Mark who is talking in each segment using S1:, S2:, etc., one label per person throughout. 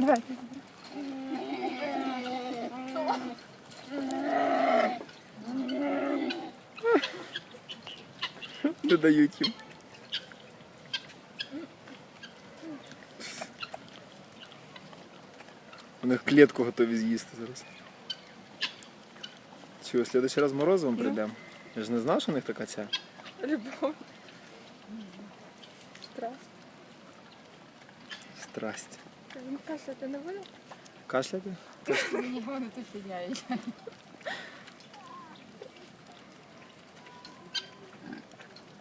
S1: Давай.
S2: Не дають їм. Вони в клітку готові з'їсти зараз. Чого, в следующий раз морозивом прийдемо? Я ж не знав, що у них така ця.
S1: Любов. Страсть.
S2: Страсть.
S1: Він каже, ти не буде?
S2: Кашляти?
S3: Мені вони тут підняють.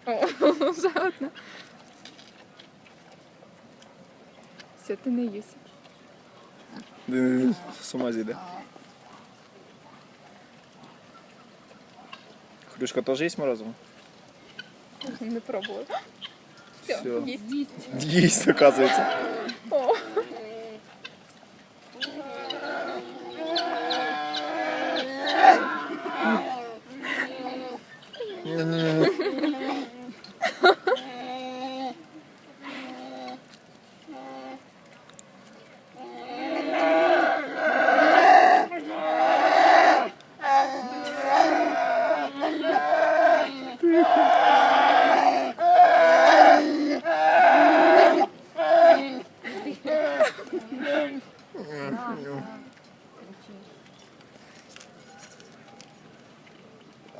S1: О, жадно. Все, ти не їсть.
S2: Е, З ума зійде. Хрюшка теж їсть морозиво?
S1: Не пробувала. Все,
S2: Всё.
S1: їсть.
S2: Їсть, оказується.
S1: О.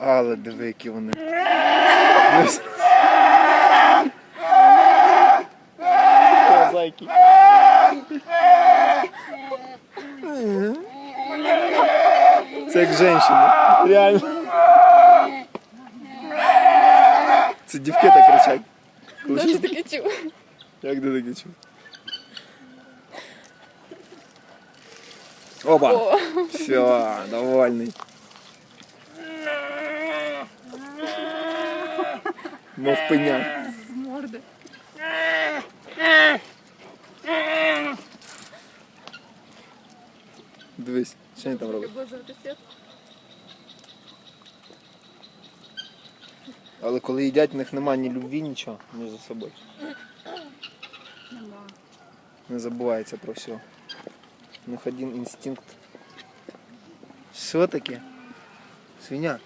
S2: Але диви, які вони. Зайки. Це як жінка. Реально. Це дівки так кричать. Щось-
S1: таке чув.
S2: Як ти таке чув? Опа!
S1: О,
S2: Все, довольний. Мов пеня.
S1: з морди.
S2: Дивись, що він там робить. Але коли їдять, в них немає ні любві, нічого між собою.
S3: Нема.
S2: Не забувається про все. Них один инстинкт. Все-таки Свиня.